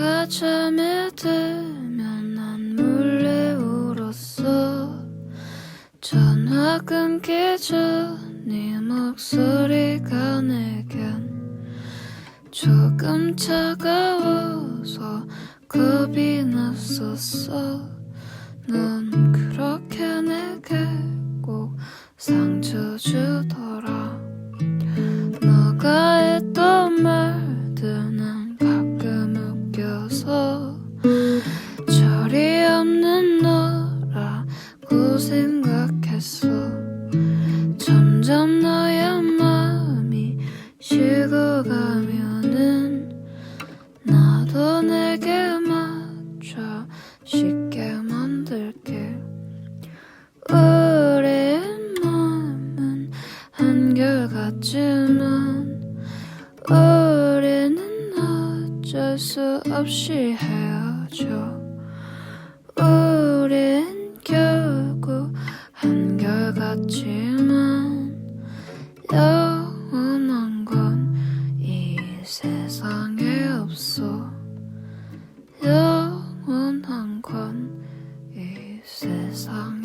내가 잠에 들면 난 몰래 울었어. 전화 끊기 전네 목소리가 내겐 조금 차가워서 겁이 났었어. 넌 그렇게 내게 꼭 상처 주더라 생각했어. 점점 너의 마음이 식어가면은 나도 내게 맞춰 쉽게 만들게. 우리의 마음은 한결같지만 우리는 어쩔 수 없이 헤어져 세상에 없어. 영원한 건 이 세상